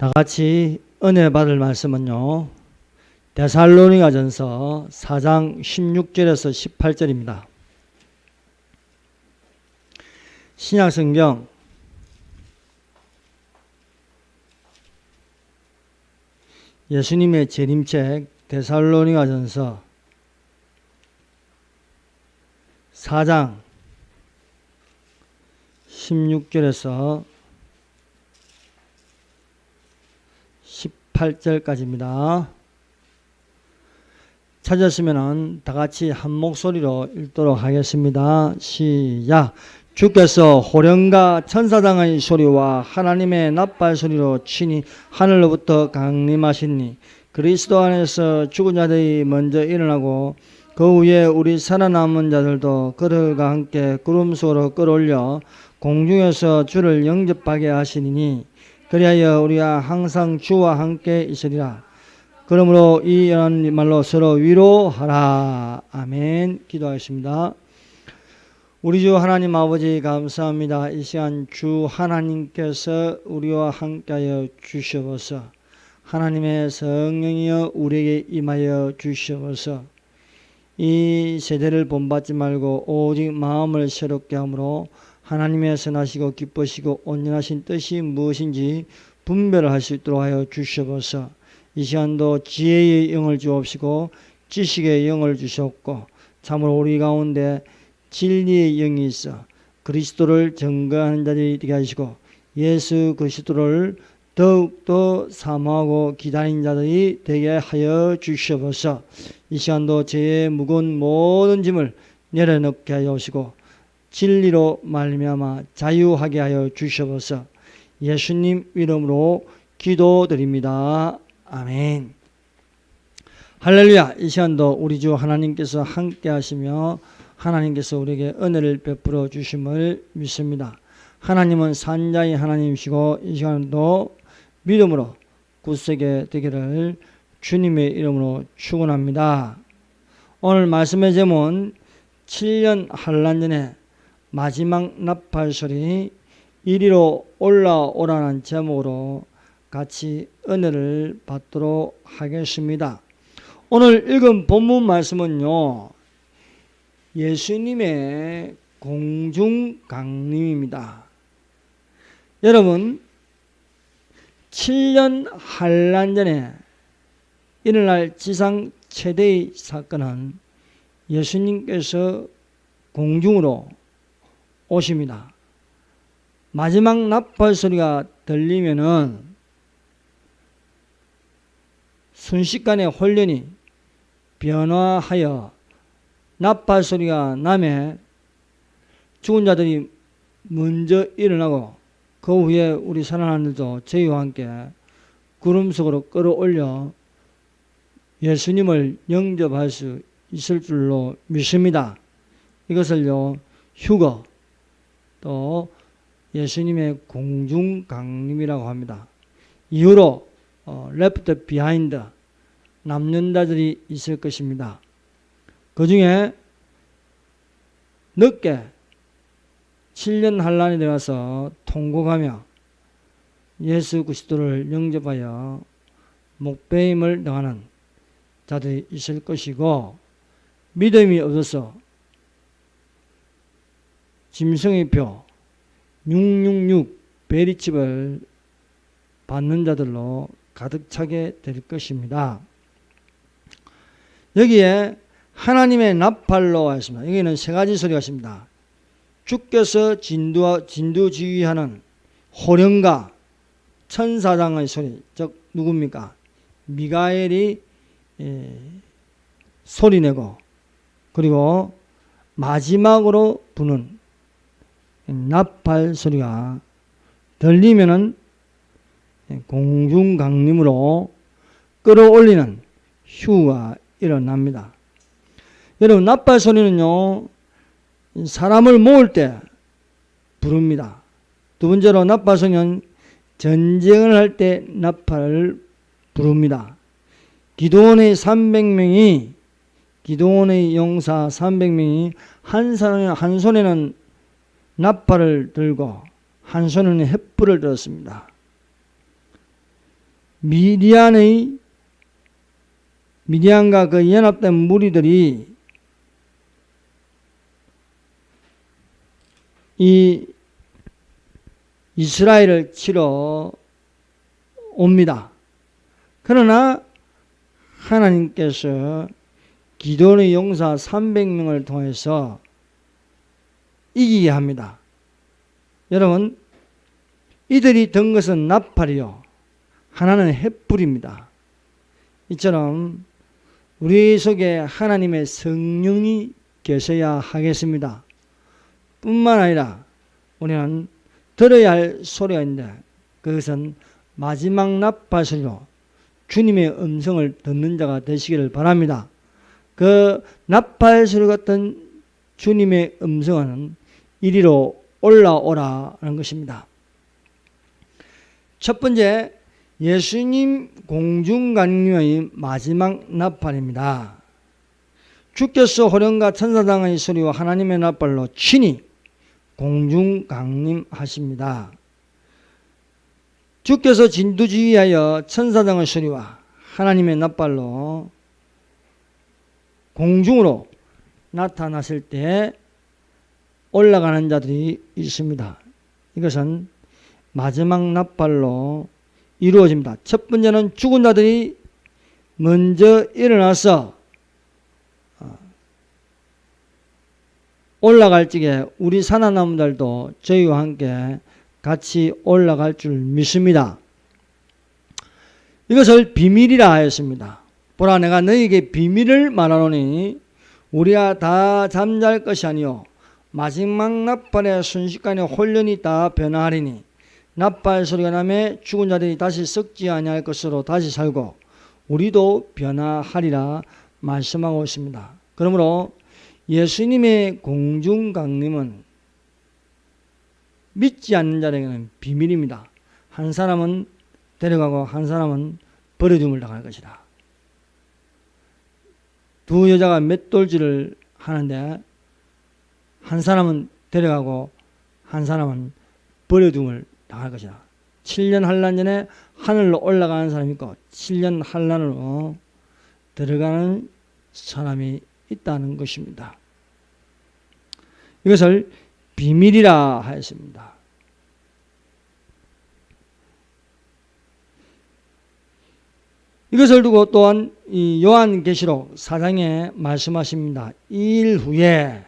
다 같이 은혜 받을 말씀은요. 데살로니가 전서 4장 16절에서 18절입니다. 신약 성경 예수님의 재림책 데살로니가 전서 4장 16절에서 18절까지입니다. 찾았으면 다 같이 한 목소리로 읽도록 하겠습니다. 시작. 주께서 호령과 천사장의 소리와 하나님의 나팔 소리로 친히 하늘로부터 강림하시니 그리스도 안에서 죽은 자들이 먼저 일어나고 그 후에 우리 살아남은 자들도 그들과 함께 구름 속으로 끌어올려 공중에서 주를 영접하게 하시니 그리하여 우리가 항상 주와 함께 있으리라. 그러므로 이 연한 말로 서로 위로하라. 아멘. 기도하겠습니다. 우리 주 하나님 아버지 감사합니다. 이 시간 주 하나님께서 우리와 함께하여 주시옵소서. 하나님의 성령이여 우리에게 임하여 주시옵소서. 이 세대를 본받지 말고 오직 마음을 새롭게 함으로 하나님의 선하시고 기쁘시고 온전하신 뜻이 무엇인지 분별을 할수 있도록 하여 주시옵소서. 이 시간도 지혜의 영을 주옵시고 지식의 영을 주셨고 참으로 우리 가운데 진리의 영이 있어 그리스도를 증거하는 자들이 되게 하시고 예수 그리스도를 더욱더 사모하고 기다린 자들이 되게 하여 주시옵소서. 이 시간도 죄의 무거운 모든 짐을 내려놓게 하여 오시고 진리로 말미암아 자유하게 하여 주시옵소서. 예수님 이름으로 기도드립니다. 아멘. 할렐루야. 이 시간도 우리 주 하나님께서 함께 하시며 하나님께서 우리에게 은혜를 베풀어 주심을 믿습니다. 하나님은 산자의 하나님이시고 이 시간도 믿음으로 굳세게 되기를 주님의 이름으로 축원합니다. 오늘 말씀의 제목은 7년 한란 전에 마지막 나팔 소리 이리로 올라오라는 제목으로 같이 은혜를 받도록 하겠습니다. 오늘 읽은 본문 말씀은요. 예수님의 공중 강림입니다. 여러분 7년 한란 전에 일어날 지상 최대의 사건은 예수님께서 공중으로 오십니다. 마지막 나팔 소리가 들리면은 순식간에 혼련이 변화하여 나팔 소리가 나매 죽은 자들이 먼저 일어나고 그 후에 우리 살아나는도 저희와 함께 구름 속으로 끌어올려 예수님을 영접할 수 있을 줄로 믿습니다. 이것을요 휴거 또 예수님의 공중 강림이라고 합니다. 이후로 어, left behind 남는 자들이 있을 것입니다. 그 중에 늦게 7년 한란이 되어서 통곡하며 예수 그리스도를 영접하여 목배임을 당하는 자들이 있을 것이고 믿음이 없어서 짐승의 표 666 베리칩을 받는 자들로 가득 차게 될 것입니다. 여기에 하나님의 나팔로 했습니다. 여기는 세 가지 소리가 있습니다. 주께서 진두, 진두 지휘하는 호령과 천사장의 소리, 즉 누굽니까? 미가엘이 예, 소리내고 그리고 마지막으로 부는 나팔 소리가 들리면은 공중 강림으로 끌어올리는 휴가 일어납니다. 여러분 나팔 소리는요 사람을 모을 때 부릅니다. 두 번째로 나팔 소리는 전쟁을 할 때 나팔을 부릅니다. 기도원의 300명이 기도원의 용사 300명이 한 손에 한 손에는 나팔을 들고 한 손에는 횃불을 들었습니다. 미디안의 미디안과 그 연합된 무리들이 이 이스라엘을 치러 옵니다. 그러나 하나님께서 기도의 용사 300명을 통해서 이기게 합니다. 여러분, 이들이 든 것은 나팔이요. 하나는 햇불입니다. 이처럼 우리 속에 하나님의 성령이 계셔야 하겠습니다. 뿐만 아니라 우리는 들어야 할 소리가 있는데 그것은 마지막 나팔 소리로 주님의 음성을 듣는 자가 되시기를 바랍니다. 그 나팔 소리 같은 주님의 음성은 이리로 올라오라는 것입니다. 첫 번째, 예수님 공중간류의 마지막 나팔입니다. 주께서 호령과 천사장의 소리와 하나님의 나팔로 친히 공중 강림하십니다. 주께서 진두지휘하여 천사장의 소리와 하나님의 나팔로 공중으로 나타났을 때 올라가는 자들이 있습니다. 이것은 마지막 나팔로 이루어집니다. 첫 번째는 죽은 자들이 먼저 일어나서 어, 올라갈 적에 우리 살아남은들도 저희와 함께 같이 올라갈 줄 믿습니다. 이것을 비밀이라 하였습니다. 보라 내가 너에게 비밀을 말하노니 우리가 다 잠잘 것이 아니요 마지막 나팔의 순식간에 홀련히 다 변화하리니 나팔 소리가 나매 죽은 자들이 다시 썩지 아니할 것으로 다시 살고 우리도 변화하리라 말씀하고 있습니다. 그러므로 예수님의 공중 강림은 믿지 않는 자에게는 비밀입니다. 한 사람은 데려가고 한 사람은 버려둠을 당할 것이다. 두 여자가 맷돌질을 하는데 한 사람은 데려가고 한 사람은 버려둠을 당할 것이다. 7년 한란 전에 하늘로 올라가는 사람이 있고 7년 한란으로 들어가는 사람이 있다는 것입니다. 이것을 비밀이라 하였습니다. 이것을 두고 또한 이 요한계시록 4장에 말씀하십니다. 이일 후에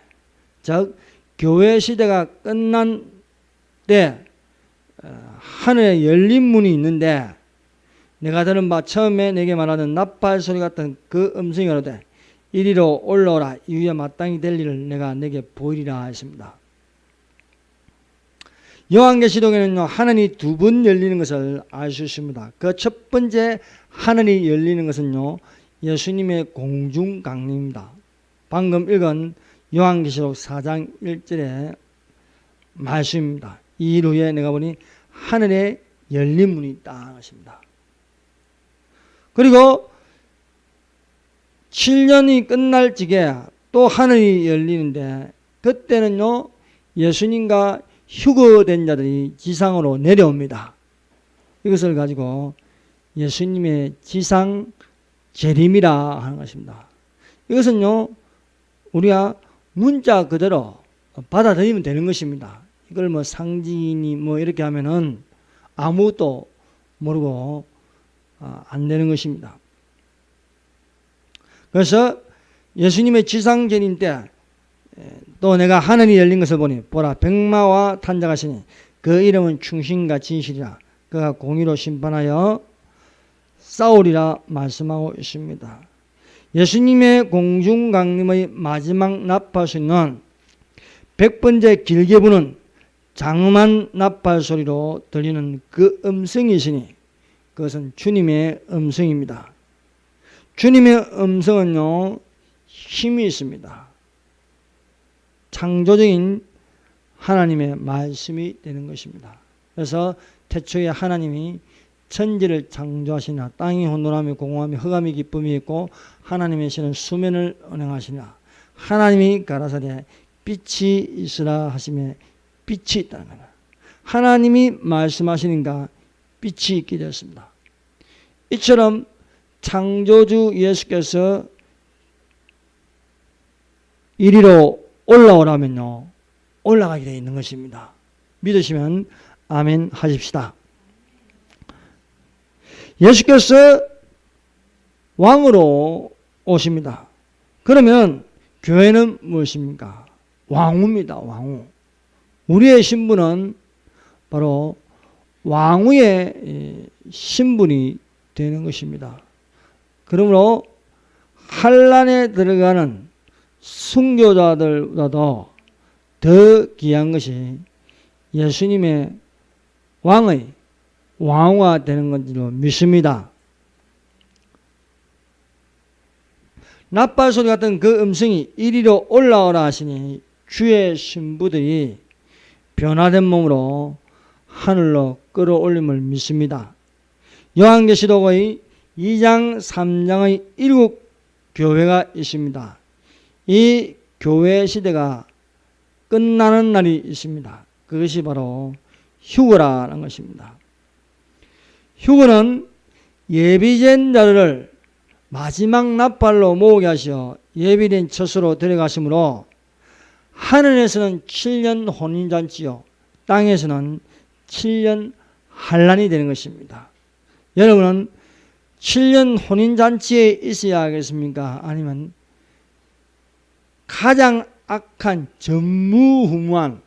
즉 교회 시대가 끝난 때 어, 하늘에 열린 문이 있는데 내가 들은 바 처음에 내게 말하는 나팔 소리 같은 그 음성이 오되 이리로 올라오라 이후에 마땅히 될 일을 내가 내게 보이리라 했습니다. 요한계시록에는요 하늘이 두 번 열리는 것을 알 수 있습니다. 그 첫 번째 하늘이 열리는 것은요 예수님의 공중 강림입니다. 방금 읽은 요한계시록 4장 1절의 말씀입니다. 이 일 후에 내가 보니 하늘에 열린 문이 있다 것입니다. 그리고 7년이 끝날 적에 또 하늘이 열리는데 그때는요 예수님과 휴거된 자들이 지상으로 내려옵니다. 이것을 가지고 예수님의 지상 재림이라 하는 것입니다. 이것은요 우리가 문자 그대로 받아들이면 되는 것입니다. 이걸 뭐 상징이니 뭐 이렇게 하면은 아무것도 모르고 아, 안 되는 것입니다. 그래서 예수님의 지상전인 때 또 내가 하늘이 열린 것을 보니 보라 백마와 탄자가시니 그 이름은 충신과 진실이라 그가 공의로 심판하여 싸우리라 말씀하고 있습니다. 예수님의 공중 강림의 마지막 나팔소리는 백번째 길게 부는 장엄한 나팔 소리로 들리는 그 음성이 있으니 그것은 주님의 음성입니다. 주님의 음성은요, 힘이 있습니다. 창조적인 하나님의 말씀이 되는 것입니다. 그래서 태초에 하나님이 천지를 창조하시나 땅이 혼돈하며 공허하며 흑암이 기쁨이 있고 하나님의 신은 수면을 운행하시나 하나님이 가라사대 빛이 있으라 하시며 빛이 있다는 거다. 하나님이 말씀하시니까 빛이 있게 되었습니다. 이처럼 창조주 예수께서 이리로 올라오라면요. 올라가게 되어 있는 것입니다. 믿으시면 아멘 하십시다. 예수께서 왕으로 오십니다. 그러면 교회는 무엇입니까? 왕후입니다. 왕후. 우리의 신분은 바로 왕후의 신분이 되는 것입니다. 그러므로 한란에 들어가는 순교자들보다도 더 귀한 것이 예수님의 왕의 왕후가 되는 것으로 믿습니다. 나팔 소리 같은 그 음성이 이리로 올라오라 하시니 주의 신부들이 변화된 몸으로 하늘로 끌어올림을 믿습니다. 요한계시록의 2장 3장의 일곱 교회가 있습니다. 이 교회 시대가 끝나는 날이 있습니다. 그것이 바로 휴거라는 것입니다. 휴거는 예비된 자를 마지막 나팔로 모으게 하시어 예비된 처소로 데려가시므로 하늘에서는 7년 혼인잔치요 땅에서는 7년 한란이 되는 것입니다. 여러분은 7년 혼인잔치에 있어야 하겠습니까? 아니면 가장 악한 전무후무한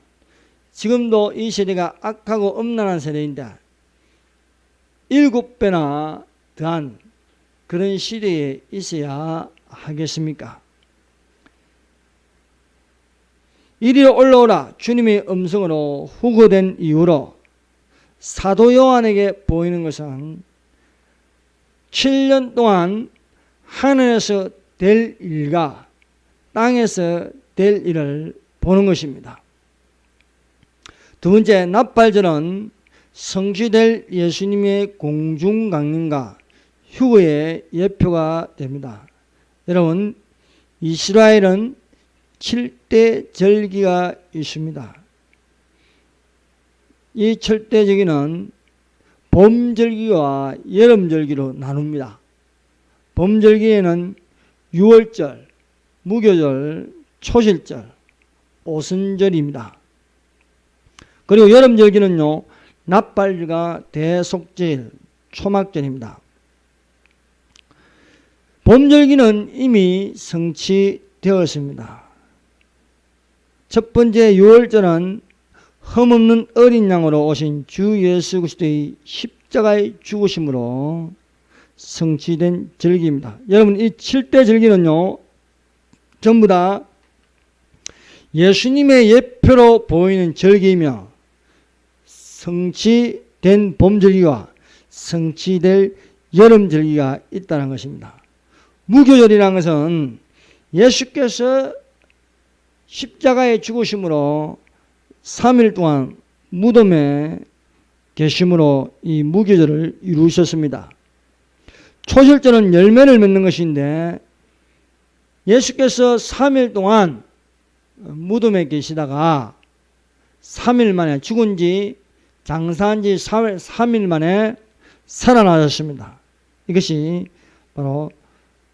지금도 이 세대가 악하고 엄란한 세대인데 일곱 배나 더한 그런 시대에 있어야 하겠습니까? 이리로 올라오라 주님의 음성으로 후거된 이후로 사도 요한에게 보이는 것은 7년 동안 하늘에서 될 일과 땅에서 될 일을 보는 것입니다. 두 번째 납발절은 성취될 예수님의 공중 강림과 휴거의 예표가 됩니다. 여러분 이스라엘은 7대 절기가 있습니다. 이 7대 절기는 봄 절기와 여름 절기로 나눕니다. 봄 절기에는 6월절, 무교절, 초실절, 오순절입니다. 그리고 여름 절기는요, 납발과 대속절, 초막절입니다. 봄절기는 이미 성취되었습니다. 첫 번째 6월절은 흠없는 어린 양으로 오신 주 예수 그리스도의 십자가의 죽으심으로 성취된 절기입니다. 여러분 이 7대 절기는요. 전부 다 예수님의 예표로 보이는 절기이며 성취된 봄절기와 성취될 여름절기가 있다는 것입니다. 무교절이라는 것은 예수께서 십자가의 죽으심으로 3일 동안 무덤에 계심으로 이 무교절을 이루셨습니다. 초실절은 열매를 맺는 것인데 예수께서 3일 동안 무덤에 계시다가 3일 만에 죽은 지 장사한 지 3일 만에 살아나셨습니다. 이것이 바로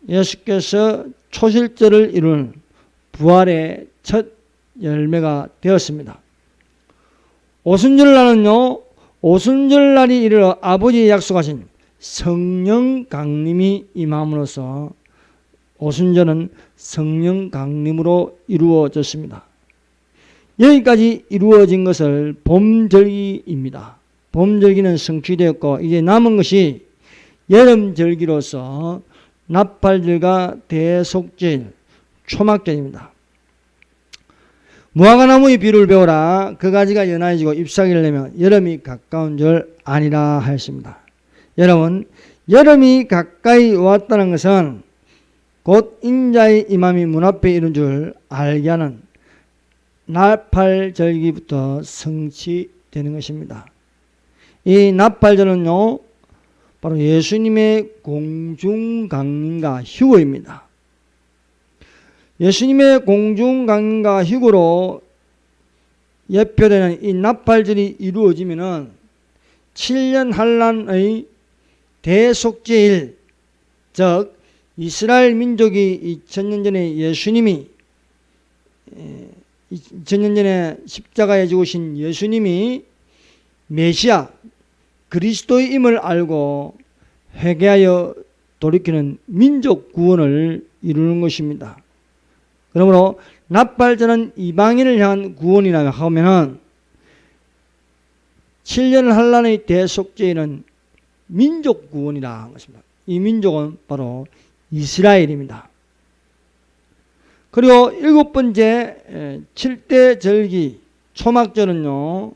예수께서 초실절을 이룬 부활의 첫 열매가 되었습니다. 오순절날은요, 오순절날이 이르러 아버지 약속하신 성령 강림이 임함으로써 오순절은 성령 강림으로 이루어졌습니다. 여기까지 이루어진 것을 봄절기입니다. 봄절기는 성취되었고 이제 남은 것이 여름절기로서 나팔절과 대속절, 초막절입니다. 무화과나무의 비를 배우라 그 가지가 연하여지고 잎사귀를 내면 여름이 가까운 줄 아니라 하였습니다. 여러분 여름이 가까이 왔다는 것은 곧 인자의 임함이 문 앞에 이른 줄 알게 하는 나팔절기부터 성취되는 것입니다. 이 나팔절은요 바로 예수님의 공중 강림과 휴거입니다. 예수님의 공중 강림과 휴거로 예표되는 이 나팔절이 이루어지면은 7년 한란의 대속제일 즉 이스라엘 민족이 2000년 전에 예수님이 2000년 전에 십자가에 죽으신 예수님이 메시아 그리스도임을 알고 회개하여 돌이키는 민족 구원을 이루는 것입니다. 그러므로 납발자는 이방인을 향한 구원이라 하면은 7년 한란의 대속죄는 민족 구원이라 한 것입니다. 이 민족은 바로 이스라엘입니다. 그리고 일곱 번째 7대 절기 초막절은요.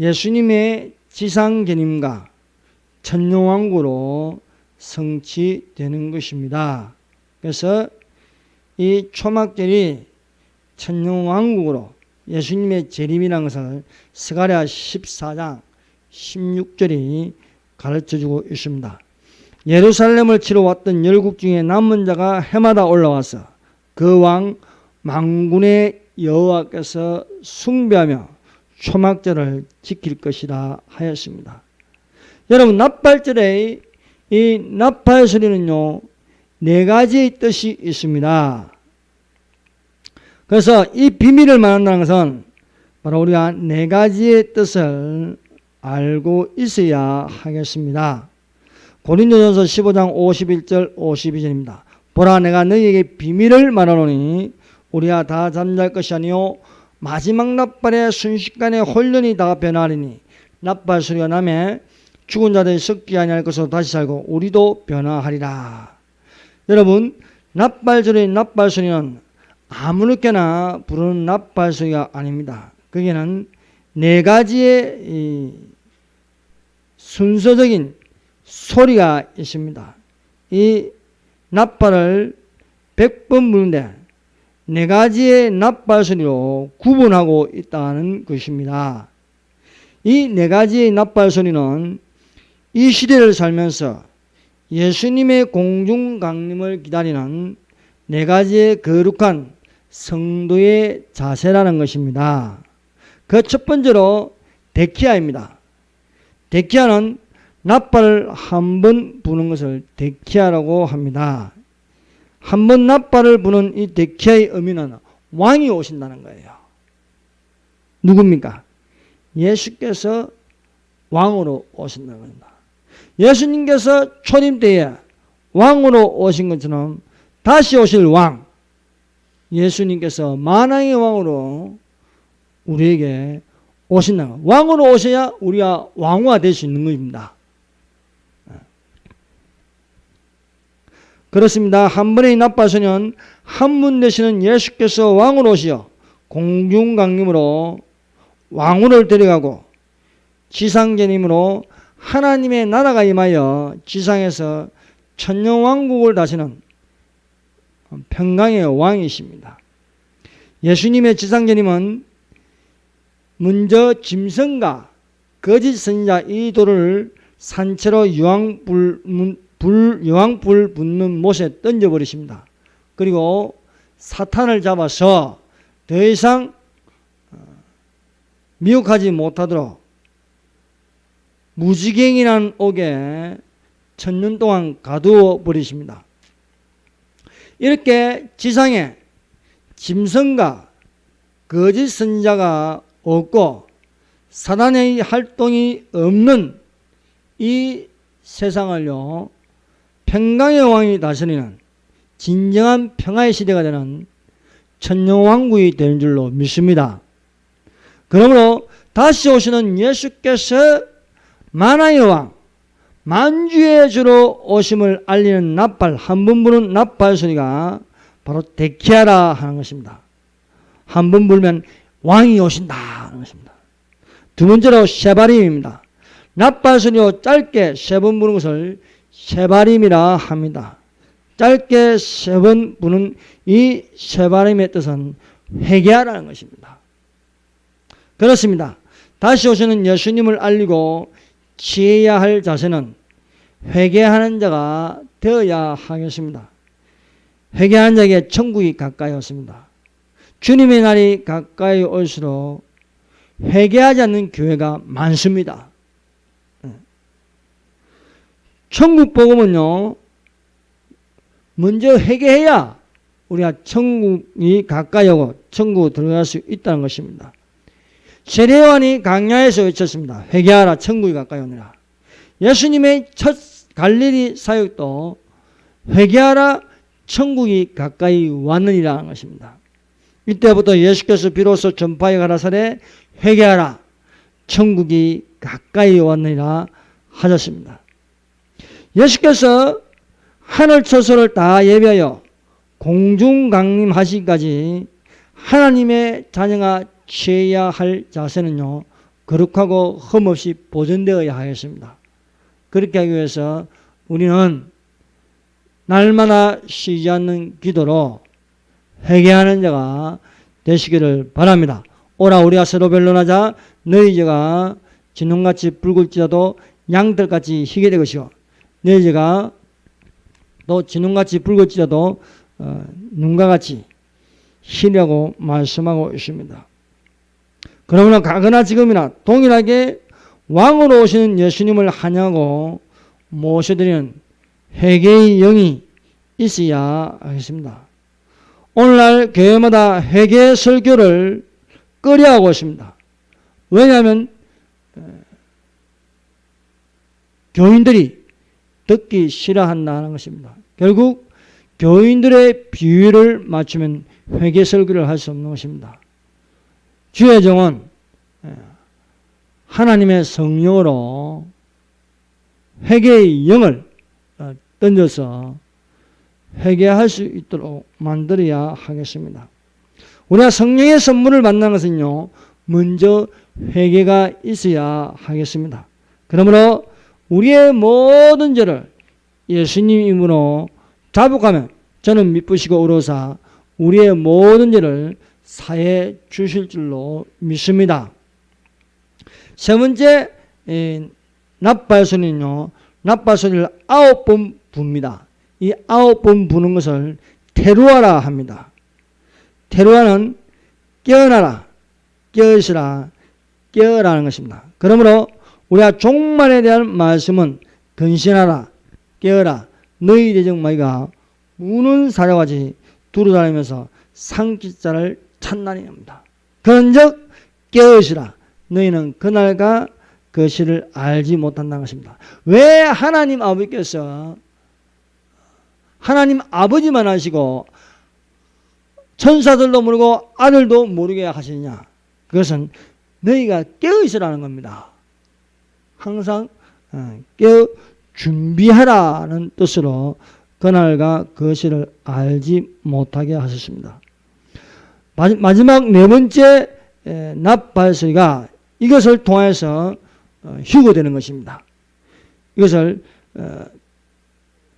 예수님의 지상계님과 천년왕국으로 성취되는 것입니다. 그래서 이 초막절이 천년왕국으로 예수님의 재림이라는 것을 스가랴 14장 16절이 가르쳐주고 있습니다. 예루살렘을 치러 왔던 열국 중에 남은 자가 해마다 올라와서 그 왕 망군의 여호와께서 숭배하며 초막절을 지킬 것이라 하였습니다. 여러분 납발절의 이 나팔 소리는요 네 가지의 뜻이 있습니다. 그래서 이 비밀을 말한다는 것은 바로 우리가 네 가지의 뜻을 알고 있어야 하겠습니다. 고린도전서 15장 51절 52절입니다. 보라 내가 너희에게 비밀을 말하노니 우리가 다 잠잘 것이 아니요 마지막 납발에 순식간에 혼련이 다 변하리니 납발 소리가 나매 죽은 자들이 썩지 아니할 것으로 다시 살고 우리도 변화하리라. 여러분 납발 소리 납발 소리는 아무렇게나 부르는 납발 소리가 아닙니다. 거기는 네 가지의 순서적인 소리가 있습니다. 이 납발을 100번 부르는데 네 가지의 납발 소리로 구분하고 있다는 것입니다. 이 네 가지의 납발 소리는 이 시대를 살면서 예수님의 공중 강림을 기다리는 네 가지의 거룩한 성도의 자세라는 것입니다. 그 첫 번째로 데키아입니다. 데키아는 납발을 한 번 부는 것을 데키아라고 합니다. 한번 납발을 부는 이 데키아의 의미는 왕이 오신다는 거예요. 누굽니까? 예수께서 왕으로 오신다는 겁니다. 예수님께서 초림 때에 왕으로 오신 것처럼 다시 오실 왕, 예수님께서 만왕의 왕으로 우리에게 오신다. 왕으로 오셔야 우리가 왕후가 될수 있는 것입니다. 그렇습니다. 한 번의 나빠서는 한 분 되시는 예수께서 왕으로 오시어 공중강림으로 왕후를 데려가고 지상제님으로 하나님의 나라가 임하여 지상에서 천년왕국을 다시는 평강의 왕이십니다. 예수님의 지상제님은 먼저 짐승과 거짓 선자 이 돌을 산채로 유황불 불, 유황불 붙는 못에 던져버리십니다. 그리고 사탄을 잡아서 더 이상 어, 미혹하지 못하도록 무지갱이라는 옥에 천년 동안 가두어 버리십니다. 이렇게 지상에 짐승과 거짓 선자가 없고 사단의 활동이 없는 이 세상을요 평강의 왕이 다스리는 진정한 평화의 시대가 되는 천년왕국이 되는 줄로 믿습니다. 그러므로 다시 오시는 예수께서 만왕의 왕, 만주의 주로 오심을 알리는 나팔, 한 번 부는 나팔 소리가 바로 데키아라 하는 것입니다. 한 번 불면 왕이 오신다 하는 것입니다. 두 번째로 쉐바림입니다. 나팔 소리로 짧게 세 번 부는 것을 쉐바림이라 합니다. 짧게 세 번 부는 이 쉐바림의 뜻은 회개하라는 것입니다. 그렇습니다. 다시 오시는 예수님을 알리고 취해야 할 자세는 회개하는 자가 되어야 하겠습니다. 회개한 자에게 천국이 가까이 왔습니다. 주님의 날이 가까이 올수록 회개하지 않는 교회가 많습니다. 천국 복음은요, 먼저 회개해야 우리가 천국이 가까이 오고 천국 들어갈 수 있다는 것입니다. 세례요한이 강야에서 외쳤습니다. 회개하라 천국이 가까이 오느라. 예수님의 첫 갈릴리 사역도 회개하라 천국이 가까이 왔느니라는 것입니다. 이때부터 예수께서 비로소 전파에 가라사대 회개하라 천국이 가까이 왔느니라 하셨습니다. 예수께서 하늘 처소를 다 예비하여 공중 강림하시기까지 하나님의 자녀가 취해야 할 자세는요 거룩하고 흠없이 보존되어야 하겠습니다. 그렇게 하기 위해서 우리는 날마다 쉬지 않는 기도로 회개하는 자가 되시기를 바랍니다. 오라 우리가 서로 변론하자 너희 죄가 진홍같이 붉을지라도 양털같이 희게 되것이요 죄가 또 진홍같이 붉을지라도 어, 눈과 같이 희라고 말씀하고 있습니다. 그러므로 가거나 지금이나 동일하게 왕으로 오시는 예수님을 환영하고 모셔드리는 회개의 영이 있어야 하겠습니다. 오늘날 교회마다 회개 설교를 꺼려하고 있습니다. 왜냐하면 어, 교인들이 듣기 싫어한다는 것입니다. 결국 교인들의 비유를 맞추면 회개 설교를 할 수 없는 것입니다. 주의 정은 예, 하나님의 성령으로 회개의 영을 어, 던져서 회개할 수 있도록 만들어야 하겠습니다. 우리가 성령의 선물을 만나는 것은요, 먼저 회개가 있어야 하겠습니다. 그러므로 우리의 모든 죄를 예수님 이름으로 자복하면 저는 미쁘시고 오로사 우리의 모든 죄를 사해 주실 줄로 믿습니다. 세 번째 납발소리는요. 납발소리를 아홉 번 붑니다. 이 아홉 번 부는 것을 테루아라 합니다. 테루아는 깨어나라, 깨어있으라, 깨어라는 것입니다. 그러므로 우리가 종말에 대한 말씀은 근신하라, 깨어라, 너희 대적마이가 우는 사자같이 두루다니면서 상기자를 찾나니 합니다. 그런즉 깨어있으라, 너희는 그날과 그 시를 알지 못한다는 것입니다. 왜 하나님 아버지께서 하나님 아버지만 하시고 천사들도 모르고 아들도 모르게 하시느냐? 그것은 너희가 깨어 있으라는 겁니다. 항상 어, 깨어 준비하라는 뜻으로 그날과 그 시를 알지 못하게 하셨습니다. 마지막 네 번째 납발서가 이것을 통해서 어, 휴거되는 것입니다. 이것을 어,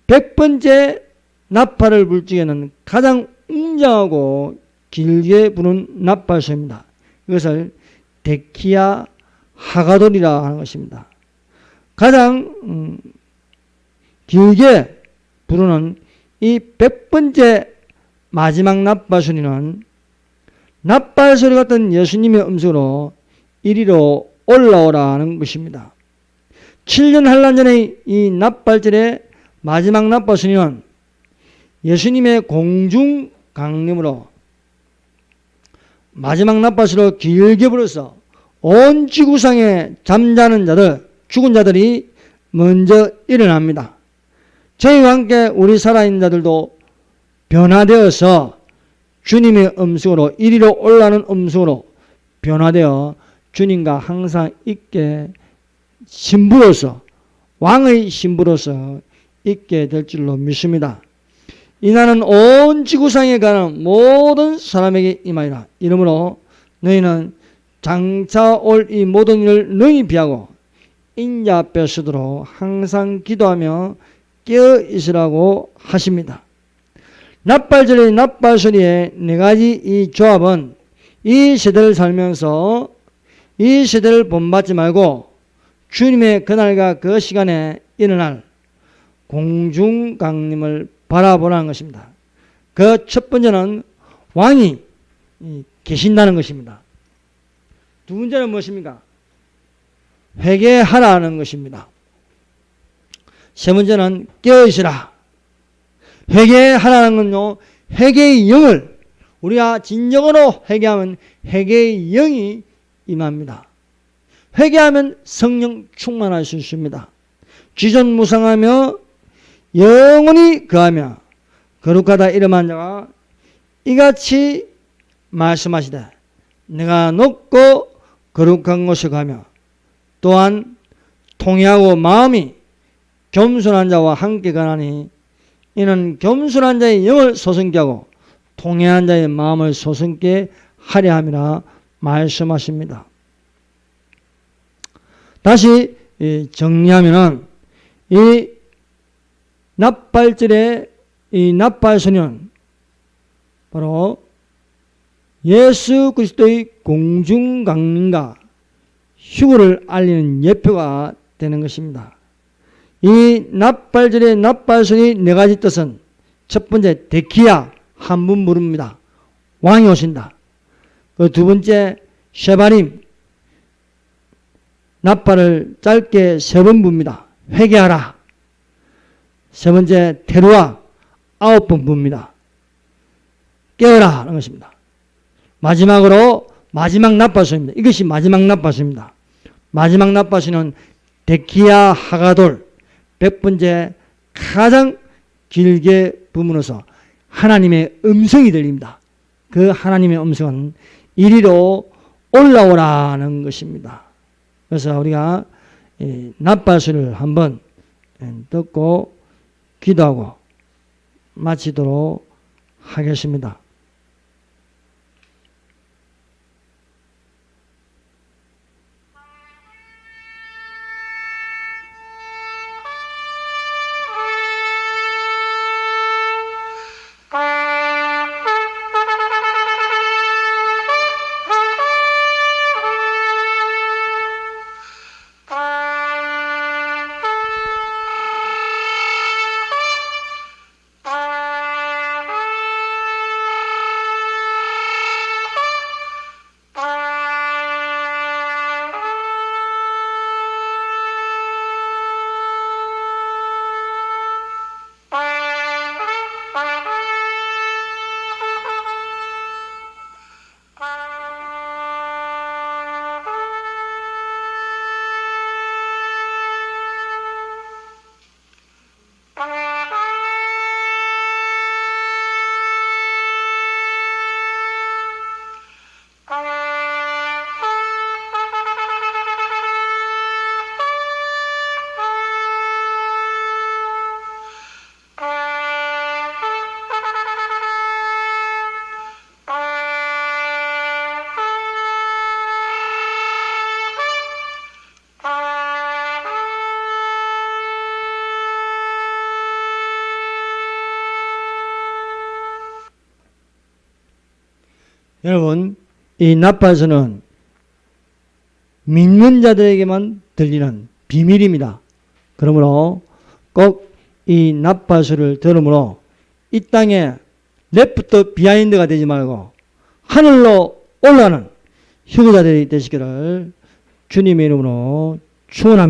백 번째 나팔을 불 적에는 가장 웅장하고 길게 부는 나팔소입니다. 이것을 데키아 하가돌이라 하는 것입니다. 가장 음, 길게 부르는 이 백 번째 마지막 나팔소리는 나팔소리 같은 예수님의 음성으로 이리로 올라오라는 것입니다. 7년 한란 전에 이 나팔절의 마지막 나팔소리는 예수님의 공중 강림으로 마지막 나팔소리로 길게 불어서 온 지구상에 잠자는 자들, 죽은 자들이 먼저 일어납니다. 저희와 함께 우리 살아있는 자들도 변화되어서 주님의 음성으로 이리로 올라는 음성으로 변화되어 주님과 항상 있게 신부로서 왕의 신부로서 있게 될 줄로 믿습니다. 이날은 온 지구상에 가는 모든 사람에게 임하리라. 이러므로 너희는 장차 올 이 모든 일을 능히 비하고 서도록 항상 기도하며 깨어 있으라고 하십니다. 납발절의 납발소리의 네 가지 이 조합은 이 세대를 살면서 이 세대를 본받지 말고 주님의 그날과 그 시간에 일어날 공중 강림을 바라보라는 것입니다. 그 첫 번째는 왕이 계신다는 것입니다. 두 번째는 무엇입니까? 회개하라는 것입니다. 세 번째는 깨어있으라. 회개하라는 건요, 회개의 영을 우리가 진정으로 회개하면 회개의 영이 임합니다. 회개하면 성령 충만할 수 있습니다. 지존 무상하며 영원히 거하며 거룩하다 이름한 자가 이같이 말씀하시되 내가 높고 거룩한 곳에 가며 또한 통회하고 마음이 겸손한 자와 함께 가나니 이는 겸손한 자의 영을 소성케 하고 통회한 자의 마음을 소성케 하려 함이라 말씀하십니다. 다시 정리하면은 이 납발절의 이 납발소년 바로 예수 그리스도의 공중 강림과 휴거를 알리는 예표가 되는 것입니다. 이 납발절의 납발선이 네 가지 뜻은 첫 번째 데키야 한분 부릅니다. 왕이 오신다. 그 두 번째 쉐바림 납발을 짧게 세 번 붑니다. 회개하라. 세 번째 테루아 아홉 번 붑니다. 깨어라 하는 것입니다. 마지막으로 마지막 납발수입니다. 이것이 마지막 납발수입니다. 마지막 납발수는 데키야 하가돌 백 번째 가장 길게 부문어서 하나님의 음성이 들립니다. 그 하나님의 음성은 이리로 올라오라는 것입니다. 그래서 우리가 납발수를 한번 듣고 기도하고 마치도록 하겠습니다. 여러분, 이 나팔선은 믿는 자들에게만 들리는 비밀입니다. 그러므로 꼭 이 나팔소를 들으므로 이 땅에 레프트 비하인드가 되지 말고 하늘로 올라가는 휴거자들이 되시기를 주님의 이름으로 축원합니다.